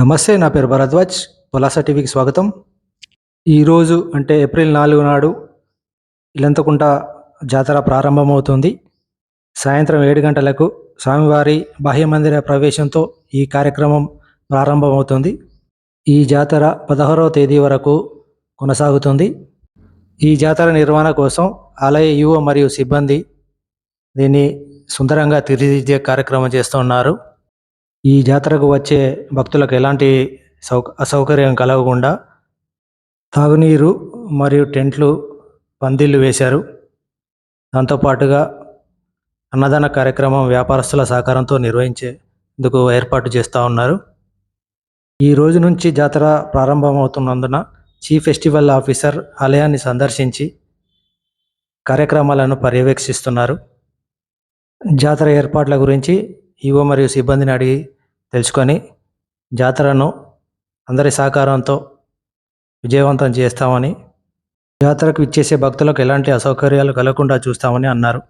నమస్తే నా పేరు భరద్వాజ్. పొలాస టీవీకి స్వాగతం. ఈరోజు అంటే ఏప్రిల్ నాలుగు నాడు ఇలంతకుంట జాతర ప్రారంభమవుతుంది. సాయంత్రం ఏడు గంటలకు స్వామివారి బాహ్య మందిర ప్రవేశంతో ఈ కార్యక్రమం ప్రారంభమవుతుంది. ఈ జాతర పదహారవ తేదీ వరకు కొనసాగుతుంది. ఈ జాతర నిర్వహణ కోసం ఆలయ యువ మరియు సిబ్బంది దీన్ని సుందరంగా తీర్చిదిద్దే కార్యక్రమం చేస్తున్నారు ఈ జాతరకు వచ్చే భక్తులకు ఎలాంటి సౌ అసౌకర్యం కలగకుండా తాగునీరు మరియు టెంట్లు పందిళ్ళు వేశారు. దాంతోపాటుగా అన్నదాన కార్యక్రమం వ్యాపారస్తుల సహకారంతో నిర్వహించేందుకు ఏర్పాటు చేస్తూ ఉన్నారు. ఈ రోజు నుంచి జాతర ప్రారంభమవుతున్నందున చీఫ్ ఫెస్టివల్ ఆఫీసర్ ఆలయాన్ని సందర్శించి కార్యక్రమాలను పర్యవేక్షిస్తున్నారు. జాతర ఏర్పాట్ల గురించి ఈవో మరియు సిబ్బందిని అడిగి తెలుసుకొని జాతరను అందరి సహకారంతో విజయవంతం చేస్తామని జాతరకు ఇచ్చేసే భక్తులకు ఎలాంటి అసౌకర్యాలు కలగకుండా చూస్తామని అన్నారు.